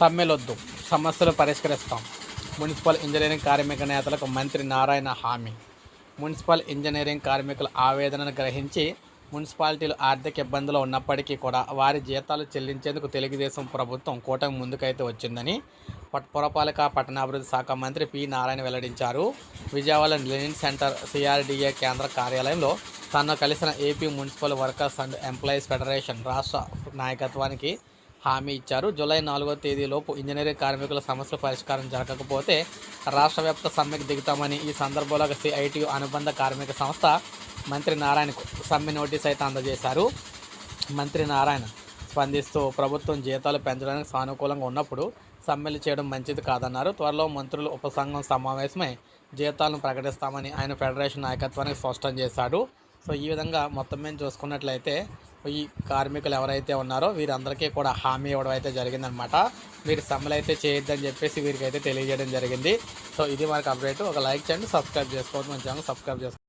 సమ్మెలొద్దు. సమస్యలు పరిష్కరిస్తాం. Municipal engineering కార్మిక నేతలకు మంత్రి నారాయణ హామీ. మున్సిపల్ ఇంజనీరింగ్ కార్మికుల ఆవేదనను గ్రహించి మున్సిపాలిటీలు ఆర్థిక ఇబ్బందులు ఉన్నప్పటికీ కూడా వారి జీతాలు చెల్లించేందుకు తెలుగుదేశం ప్రభుత్వం కూటమి ముందుకైతే వచ్చిందని పట్- పురపాలక పట్టణాభివృద్ధి శాఖ మంత్రి పి నారాయణ వెల్లడించారు. విజయవాడ లెనిన్ సెంటర్ సిఆర్డీఏ కేంద్ర కార్యాలయంలో తను కలిసిన AP municipal workers and employees federation రాష్ట్ర నాయకత్వానికి హామీ ఇచ్చారు. జూలై నాలుగో తేదీలోపు ఇంజనీరింగ్ కార్మికుల సమస్యల పరిష్కారం జరగకపోతే రాష్ట్ర వ్యాప్త సమ్మెకు దిగుతామని ఈ సందర్భంలో సిఐటియు అనుబంధ కార్మిక సంస్థ మంత్రి నారాయణకు సమ్మె నోటీస్ అయితే అందజేశారు. మంత్రి నారాయణ స్పందిస్తూ ప్రభుత్వం జీతాలు పెంచడానికి సానుకూలంగా ఉన్నప్పుడు సమ్మెలు చేయడం మంచిది కాదన్నారు. త్వరలో మంత్రులు ఉపసంఘం సమావేశమై జీతాలను ప్రకటిస్తామని ఆయన ఫెడరేషన్ నాయకత్వానికి స్పష్టం చేశాడు. సో ఈ విధంగా మొత్తం మీద చూసుకున్నట్లయితే ఈ కార్మికులు ఎవరైతే ఉన్నారో వీరందరికీ కూడా హామీ ఇవ్వడం అయితే జరిగిందనమాట మీరు సమ్మెలు అయితే చేయొద్దని చెప్పేసి వీరికి అయితే తెలియజేయడం జరిగింది. సో ఇది మనకు అప్డేట్. ఒక లైక్ చేయండి సబ్స్క్రైబ్ చేసుకోవద్దు. మన ఛానల్ సబ్స్క్రైబ్ చేసుకోండి